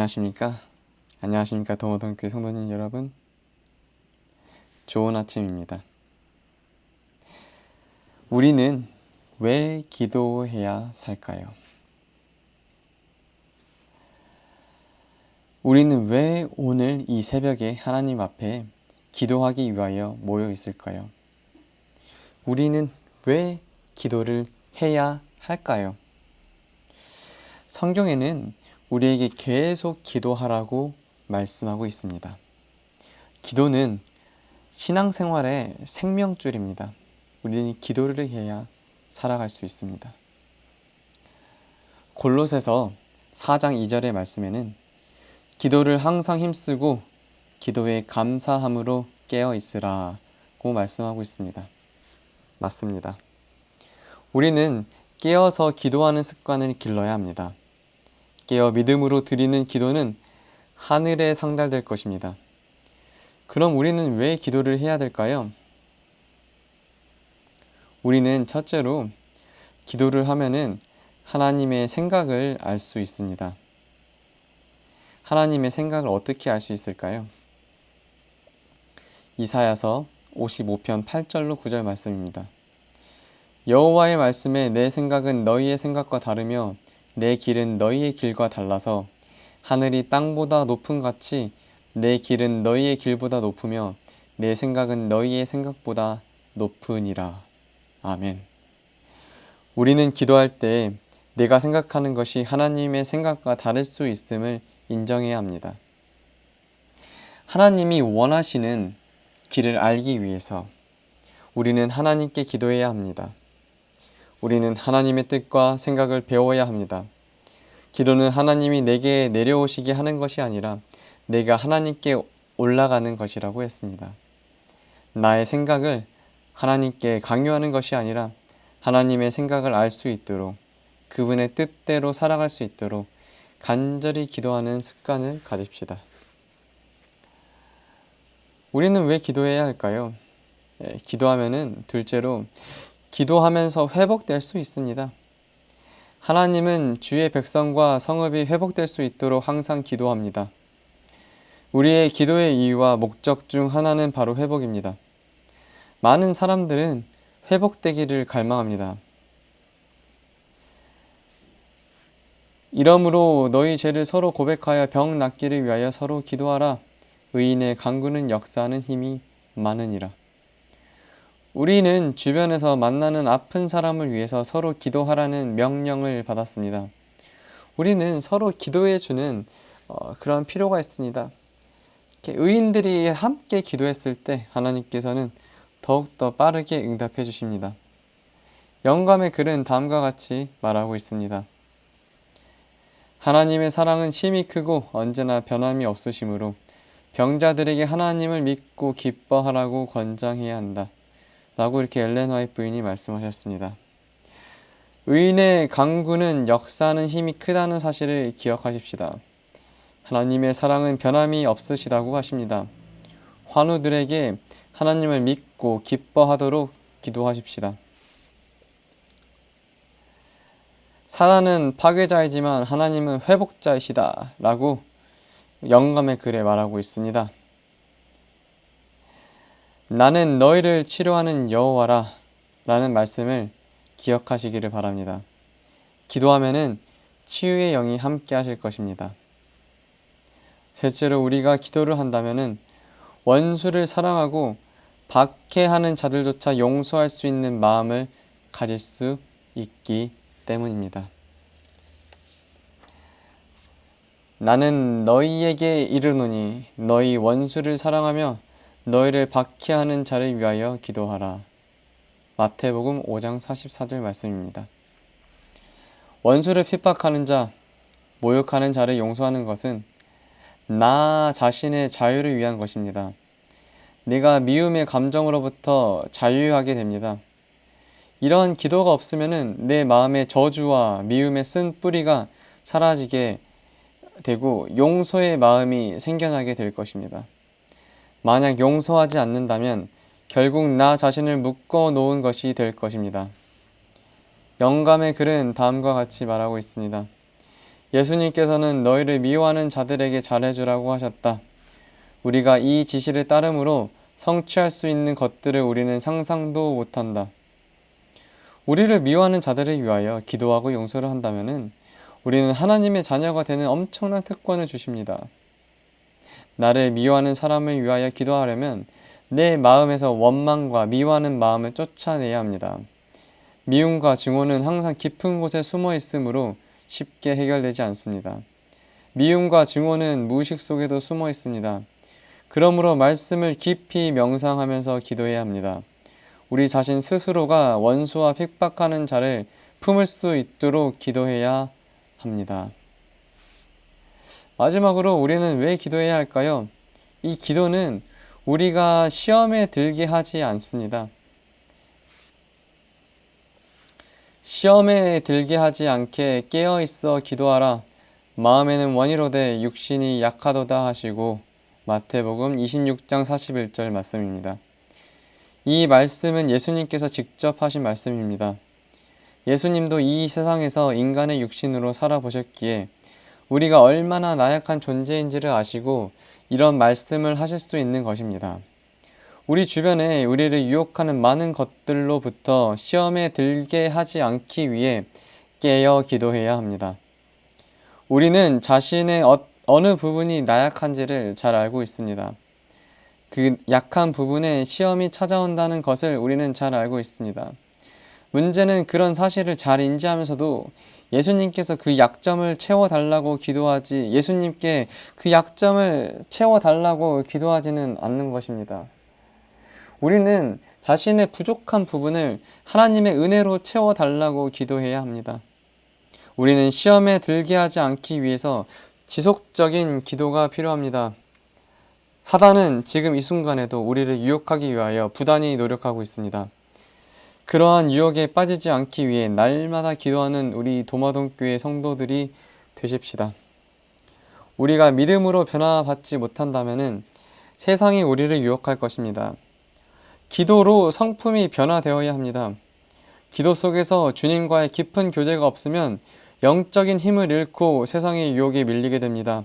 안녕하십니까? 안녕하십니까? 동호동교회 성도님 여러분. 좋은 아침입니다. 우리는 왜 기도해야 살까요? 우리는 왜 오늘 이 새벽에 하나님 앞에 기도하기 위하여 모여 있을까요? 우리는 왜 기도를 해야 할까요? 성경에는 우리에게 계속 기도하라고 말씀하고 있습니다. 기도는 신앙생활의 생명줄입니다. 우리는 기도를 해야 살아갈 수 있습니다. 골로새서 4장 2절의 말씀에는 기도를 항상 힘쓰고 기도에 감사함으로 깨어 있으라고 말씀하고 있습니다. 맞습니다. 우리는 깨어서 기도하는 습관을 길러야 합니다. 깨어 믿음으로 드리는 기도는 하늘에 상달될 것입니다. 그럼 우리는 왜 기도를 해야 될까요? 우리는 첫째로 기도를 하면은 하나님의 생각을 알 수 있습니다. 하나님의 생각을 어떻게 알 수 있을까요? 이사야서 55편 8절로 9절 말씀입니다. 여호와의 말씀에 내 생각은 너희의 생각과 다르며 내 길은 너희의 길과 달라서 하늘이 땅보다 높은 같이 내 길은 너희의 길보다 높으며 내 생각은 너희의 생각보다 높으니라. 아멘. 우리는 기도할 때 내가 생각하는 것이 하나님의 생각과 다를 수 있음을 인정해야 합니다. 하나님이 원하시는 길을 알기 위해서 우리는 하나님께 기도해야 합니다. 우리는 하나님의 뜻과 생각을 배워야 합니다. 기도는 하나님이 내게 내려오시게 하는 것이 아니라 내가 하나님께 올라가는 것이라고 했습니다. 나의 생각을 하나님께 강요하는 것이 아니라 하나님의 생각을 알 수 있도록 그분의 뜻대로 살아갈 수 있도록 간절히 기도하는 습관을 가집시다. 우리는 왜 기도해야 할까요? 예, 기도하면은 둘째로 기도하면서 회복될 수 있습니다. 하나님은 주의 백성과 성읍이 회복될 수 있도록 항상 기도합니다. 우리의 기도의 이유와 목적 중 하나는 바로 회복입니다. 많은 사람들은 회복되기를 갈망합니다. 이러므로 너희 죄를 서로 고백하여 병 낫기를 위하여 서로 기도하라. 의인의 강구는 역사하는 힘이 많으니라. 우리는 주변에서 만나는 아픈 사람을 위해서 서로 기도하라는 명령을 받았습니다. 우리는 서로 기도해 주는 어, 그런 필요가 있습니다. 의인들이 함께 기도했을 때 하나님께서는 더욱더 빠르게 응답해 주십니다. 영감의 글은 다음과 같이 말하고 있습니다. 하나님의 사랑은 심히 크고 언제나 변함이 없으시므로 병자들에게 하나님을 믿고 기뻐하라고 권장해야 한다. 라고 이렇게 엘렌 화이트 부인이 말씀하셨습니다. 의인의 강구는 역사하는 힘이 크다는 사실을 기억하십시다. 하나님의 사랑은 변함이 없으시다고 하십니다. 환우들에게 하나님을 믿고 기뻐하도록 기도하십시다. 사단은 파괴자이지만 하나님은 회복자이시다. 라고 영감의 글에 말하고 있습니다. 나는 너희를 치료하는 여호와라 라는 말씀을 기억하시기를 바랍니다. 기도하면은 치유의 영이 함께 하실 것입니다. 셋째로 우리가 기도를 한다면은 원수를 사랑하고 박해하는 자들조차 용서할 수 있는 마음을 가질 수 있기 때문입니다. 나는 너희에게 이르노니 너희 원수를 사랑하며 너희를 박해하는 자를 위하여 기도하라. 마태복음 5장 44절 말씀입니다. 원수를 핍박하는 자, 모욕하는 자를 용서하는 것은 나 자신의 자유를 위한 것입니다. 내가 미움의 감정으로부터 자유하게 됩니다. 이러한 기도가 없으면 내 마음의 저주와 미움의 쓴 뿌리가 사라지게 되고 용서의 마음이 생겨나게 될 것입니다. 만약 용서하지 않는다면 결국 나 자신을 묶어 놓은 것이 될 것입니다. 영감의 글은 다음과 같이 말하고 있습니다. 예수님께서는 너희를 미워하는 자들에게 잘해주라고 하셨다. 우리가 이 지시를 따름으로 성취할 수 있는 것들을 우리는 상상도 못한다. 우리를 미워하는 자들을 위하여 기도하고 용서를 한다면은 우리는 하나님의 자녀가 되는 엄청난 특권을 주십니다. 나를 미워하는 사람을 위하여 기도하려면 내 마음에서 원망과 미워하는 마음을 쫓아내야 합니다. 미움과 증오는 항상 깊은 곳에 숨어 있으므로 쉽게 해결되지 않습니다. 미움과 증오는 무의식 속에도 숨어 있습니다. 그러므로 말씀을 깊이 명상하면서 기도해야 합니다. 우리 자신 스스로가 원수와 핍박하는 자를 품을 수 있도록 기도해야 합니다. 마지막으로 우리는 왜 기도해야 할까요? 이 기도는 우리가 시험에 들게 하지 않습니다. 시험에 들게 하지 않게 깨어 있어 기도하라. 마음에는 원이로되 육신이 약하도다 하시고 마태복음 26장 41절 말씀입니다. 이 말씀은 예수님께서 직접 하신 말씀입니다. 예수님도 이 세상에서 인간의 육신으로 살아보셨기에 우리가 얼마나 나약한 존재인지를 아시고 이런 말씀을 하실 수 있는 것입니다. 우리 주변에 우리를 유혹하는 많은 것들로부터 시험에 들게 하지 않기 위해 깨어 기도해야 합니다. 우리는 자신의 어, 어느 부분이 나약한지를 잘 알고 있습니다. 그 약한 부분에 시험이 찾아온다는 것을 우리는 잘 알고 있습니다. 문제는 그런 사실을 잘 인지하면서도 예수님께서 그 약점을 채워달라고 기도하지, 예수님께 그 약점을 채워달라고 기도하지는 않는 것입니다. 우리는 자신의 부족한 부분을 하나님의 은혜로 채워달라고 기도해야 합니다. 우리는 시험에 들게 하지 않기 위해서 지속적인 기도가 필요합니다. 사단은 지금 이 순간에도 우리를 유혹하기 위하여 부단히 노력하고 있습니다. 그러한 유혹에 빠지지 않기 위해 날마다 기도하는 우리 도마동교회 성도들이 되십시다. 우리가 믿음으로 변화받지 못한다면 세상이 우리를 유혹할 것입니다. 기도로 성품이 변화되어야 합니다. 기도 속에서 주님과의 깊은 교제가 없으면 영적인 힘을 잃고 세상의 유혹에 밀리게 됩니다.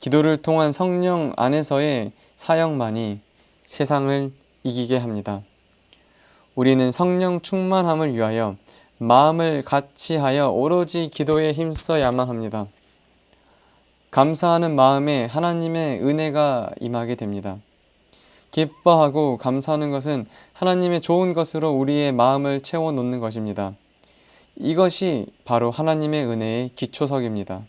기도를 통한 성령 안에서의 사역만이 세상을 이기게 합니다. 우리는 성령 충만함을 위하여 마음을 같이 하여 오로지 기도에 힘써야만 합니다. 감사하는 마음에 하나님의 은혜가 임하게 됩니다. 기뻐하고 감사하는 것은 하나님의 좋은 것으로 우리의 마음을 채워 놓는 것입니다. 이것이 바로 하나님의 은혜의 기초석입니다.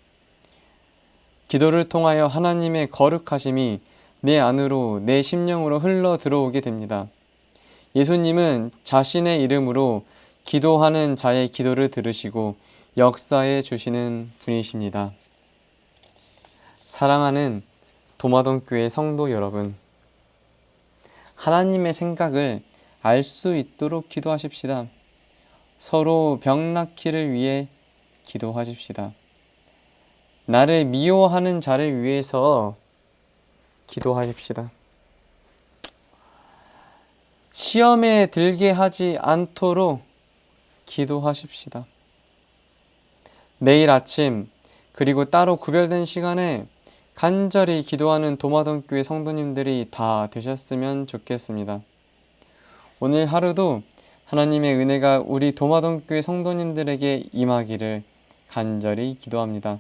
기도를 통하여 하나님의 거룩하심이 내 안으로 내 심령으로 흘러 들어오게 됩니다. 예수님은 자신의 이름으로 기도하는 자의 기도를 들으시고 역사해 주시는 분이십니다. 사랑하는 도마동교회 성도 여러분, 하나님의 생각을 알 수 있도록 기도하십시다. 서로 병 낫기를 위해 기도하십시다. 나를 미워하는 자를 위해서 기도하십시다. 시험에 들게 하지 않도록 기도하십시다. 매일 아침 그리고 따로 구별된 시간에 간절히 기도하는 도마동교회 성도님들이 다 되셨으면 좋겠습니다. 오늘 하루도 하나님의 은혜가 우리 도마동교회 성도님들에게 임하기를 간절히 기도합니다.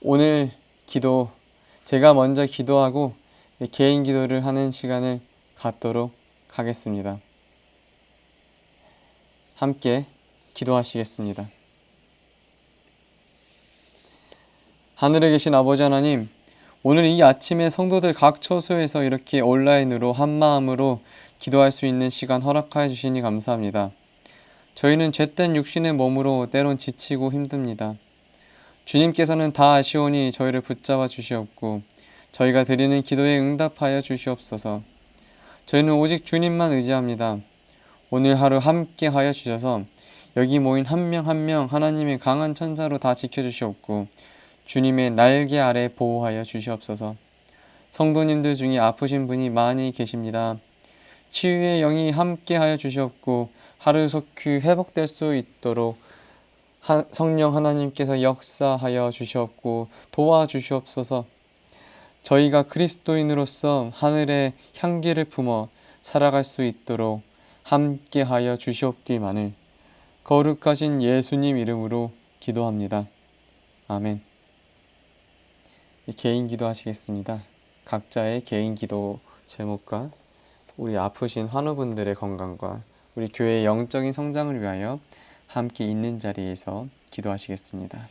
오늘 기도, 제가 먼저 기도하고 개인 기도를 하는 시간을 갖도록 하겠습니다. 함께 기도하시겠습니다. 하늘에 계신 아버지 하나님, 오늘 이 아침에 성도들 각 처소에서 이렇게 온라인으로 한 마음으로 기도할 수 있는 시간 허락하여 주시니 감사합니다. 저희는 죄된 육신의 몸으로 때론 지치고 힘듭니다. 주님께서는 다 아시오니 저희를 붙잡아 주시옵고 저희가 드리는 기도에 응답하여 주시옵소서. 저희는 오직 주님만 의지합니다. 오늘 하루 함께 하여 주셔서 여기 모인 한 명 한 명 하나님의 강한 천사로 다 지켜주시옵고 주님의 날개 아래 보호하여 주시옵소서. 성도님들 중에 아프신 분이 많이 계십니다. 치유의 영이 함께 하여 주시옵고 하루 속히 회복될 수 있도록 하- 성령 하나님께서 역사하여 주시옵고 도와주시옵소서. 저희가 그리스도인으로서 하늘의 향기를 품어 살아갈 수 있도록 함께하여 주시옵기만을 거룩하신 예수님 이름으로 기도합니다. 아멘. 개인 기도하시겠습니다. 각자의 개인 기도 제목과 우리 아프신 환우분들의 건강과 우리 교회의 영적인 성장을 위하여 함께 있는 자리에서 기도하시겠습니다.